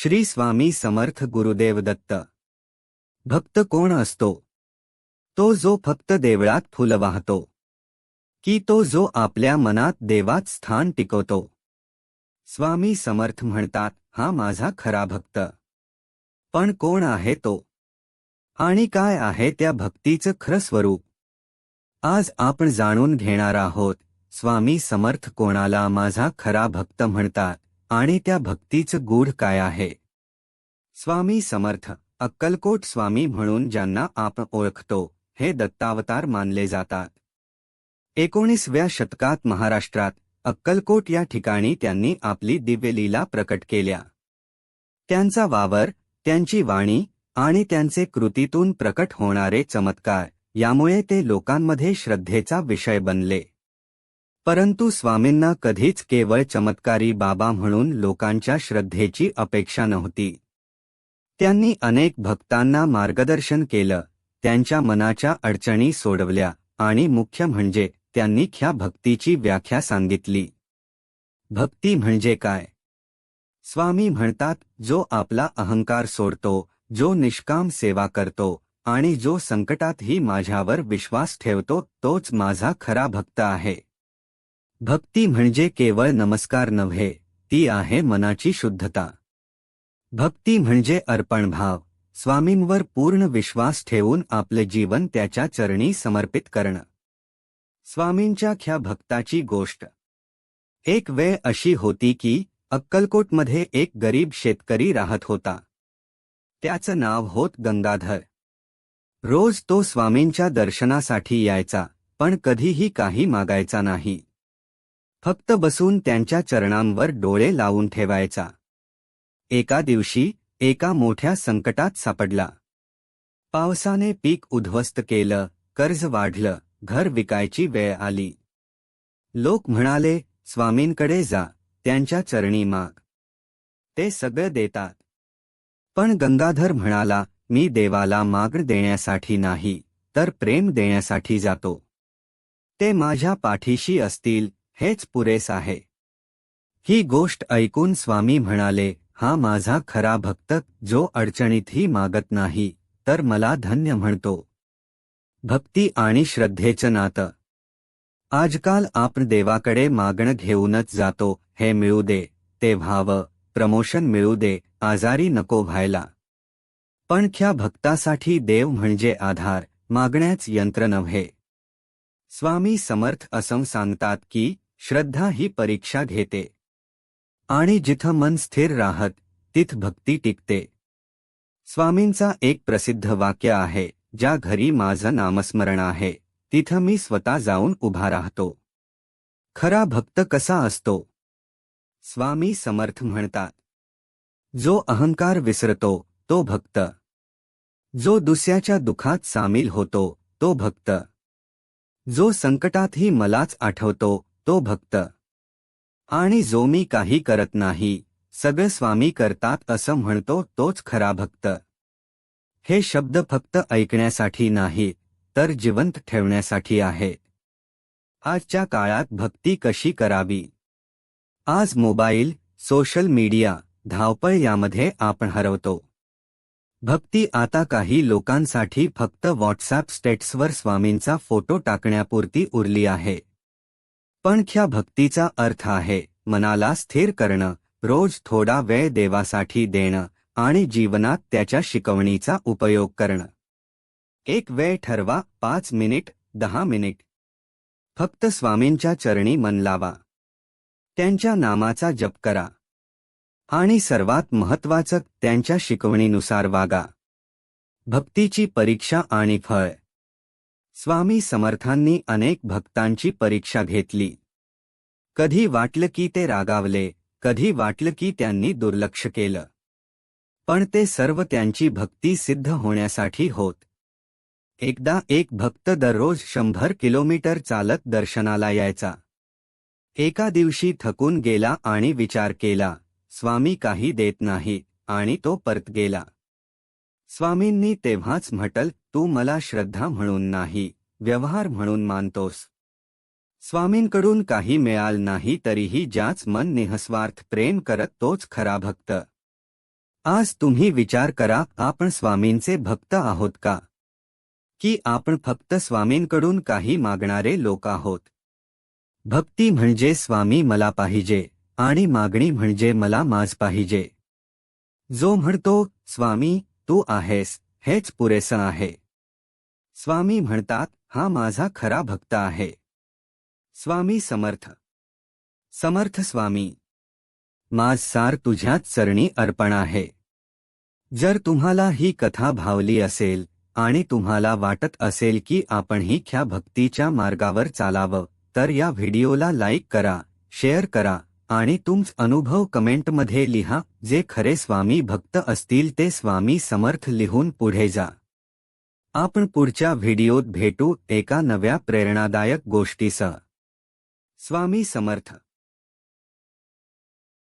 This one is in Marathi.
श्री स्वामी समर्थ गुरुदेव दत्त भक्त कोण असतो? तो जो फक्त देवळात फुलं वाहतो. की तो जो आपल्या मनात देवात स्थान टिकवतो. स्वामी समर्थ म्हणतात हा माझा खरा भक्त. पण कोण आहे तो? आणि काय आहे त्या भक्तीचं खरं स्वरूप? आज आपण जाणून घेणार आहोत स्वामी समर्थ कोणाला माझा खरा भक्त म्हणतात? आणि त्या भक्तीचं गूढ काय आहे? स्वामी समर्थ अक्कलकोट स्वामी म्हणून ज्यांना आपण ओळखतो हे दत्तावतार मानले जातात. एकोणीसव्या शतकात महाराष्ट्रात अक्कलकोट या ठिकाणी त्यांनी आपली दिव्यलीला प्रकट केल्या. त्यांचा वावर त्यांची वाणी आणि त्यांचे कृतीतून प्रकट होणारे चमत्कार यामुळे ते लोकांमध्ये श्रद्धेचा विषय बनले. परंतु स्वामींना कधीच केवळ चमत्कारी बाबा म्हणून लोकांच्या श्रद्धेची अपेक्षा नव्हती. त्यांनी अनेक भक्तांना मार्गदर्शन केलं त्यांच्या मनाच्या अडचणी सोडवल्या आणि मुख्य म्हणजे त्यांनी ख्या भक्तीची व्याख्या सांगितली. भक्ती म्हणजे काय? स्वामी म्हणतात जो आपला अहंकार सोडतो जो निष्काम सेवा करतो आणि जो संकटातही माझ्यावर विश्वास ठेवतो तोच माझा खरा भक्त आहे. भक्ती म्हणजे केवळ नमस्कार नव्हे ती आहे मनाची शुद्धता. भक्ती म्हणजे अर्पणभाव स्वामींवर पूर्ण विश्वास ठेवून आपले जीवन त्याच्या चरणी समर्पित करणं. स्वामींच्या ख्या भक्ताची गोष्ट. एक वेळ अशी होती की अक्कलकोटमध्ये एक गरीब शेतकरी राहत होता. त्याचं नाव होत गंगाधर. रोज तो स्वामींच्या दर्शनासाठी यायचा पण कधीही काही मागायचा नाही. फक्त बसून त्यांच्या चरणांवर डोळे लावून ठेवायचा. एका दिवशी एका मोठ्या संकटात सापडला. पावसाने पीक उद्ध्वस्त केलं कर्ज वाढलं घर विकायची वेळ आली. लोक म्हणाले स्वामींकडे जा त्यांच्या चरणी माग. ते सगळं देतात. पण गंगाधर म्हणाला मी देवाला मागण देण्यासाठी नाही तर प्रेम देण्यासाठी जातो. ते माझ्या पाठीशी असतील हेच पुरेस आहे. ही गोष्ट ऐकून स्वामी म्हणाले हा माझा खरा भक्त जो अडचणीतही मागत नाही तर मला धन्य म्हणतो. भक्ती आणि श्रद्धेचं नातं. आजकाल आपण देवाकडे मागणं घेऊनच जातो हे मिळू दे ते व्हावं प्रमोशन मिळू दे आजारी नको व्हायला. पण ख्या भक्तासाठी देव म्हणजे आधार मागण्याच यंत्र नव्हे. स्वामी समर्थ असं सांगतात की श्रद्धा ही परीक्षा घेते. आणि जिथं मन स्थिर राहत तिथ भक्ती टिकते. स्वामींचा एक प्रसिद्ध वाक्य आहे ज्या घरी माझं नामस्मरण आहे तिथं मी स्वतः जाऊन उभा राहतो. खरा भक्त कसा असतो? स्वामी समर्थ म्हणतात. जो अहंकार विसरतो तो भक्त. जो दुसऱ्याच्या दुखात सामील होतो तो भक्त. जो संकटातही मलाच आठवतो तो भक्त. आणि जो मी काही करत नाही सगळे स्वामी करतात असं म्हणतो तोच खरा भक्त. हे शब्द फक्त ऐकण्यासाठी नाही तर जिवंत ठेवण्यासाठी आहे. आजच्या काळात भक्ती कशी करावी? आज मोबाईल सोशल मीडिया धावपळ यामध्ये आपण हरवतो. भक्ती आता काही लोकांसाठी फक्त व्हॉट्सअप स्टेट्सवर स्वामींचा फोटो टाकण्यापुरती उरली आहे. पण ख्या भक्तीचा अर्थ आहे मनाला स्थिर करणं रोज थोडा वेळ देवासाठी देणं आणि जीवनात त्याच्या शिकवणीचा उपयोग करणं. एक वेळ ठरवा पाच मिनिट दहा मिनिट. फक्त स्वामींच्या चरणी मन लावा. त्यांच्या नामाचा जप करा. आणि सर्वात महत्वाचं त्यांच्या शिकवणीनुसार वागा. भक्तीची परीक्षा आणि फळ. स्वामी समर्थांनी अनेक भक्तांची परीक्षा घेतली. कधी वाटलं की ते रागावले कधी वाटलं की त्यांनी दुर्लक्ष केलं. पण ते सर्व त्यांची भक्ती सिद्ध होण्यासाठी होत. एकदा एक भक्त दररोज शंभर किलोमीटर चालत दर्शनाला यायचा एका दिवशी थकून गेला आणि विचार केला स्वामी काही देत नाही आणि तो परत गेला. स्वामींनी तेव्हाच म्हटल तू मला श्रद्धा म्हणून नाही व्यवहार म्हणून मानतोस. स्वामींकडून काही मिळाल नाही तरीही ज्याच मन निहस्वार्थ प्रेम करत तोच खरा भक्त. आज तुम्ही विचार करा आपण स्वामींचे भक्त आहोत का? की आपण फक्त स्वामींकडून काही मागणारे लोक आहोत? भक्ती म्हणजे स्वामी मला पाहिजे आणि मागणी म्हणजे मला माझ पाहिजे. जो म्हणतो स्वामी तू आहेस हेच पुरेसं आहे. स्वामी म्हणतात हा माझा खरा भक्त आहे. स्वामी समर्थ. समर्थ स्वामी. माझ सार तुझ्याच चरणी अर्पण आहे. जर तुम्हाला ही कथा भावली असेल आणि तुम्हाला वाटत असेल की आपणही ख्या भक्तीच्या मार्गावर चालावं तर या व्हिडिओला लाईक करा शेअर करा आणि तुमच अनुभव कमेंटमध्ये लिहा जे खरे स्वामी भक्त असतील ते स्वामी समर्थ लिहून पुढे जा. आपण पुढच्या व्हिडिओत भेटू एका नव्या प्रेरणादायक गोष्टीसह. स्वामी समर्थ.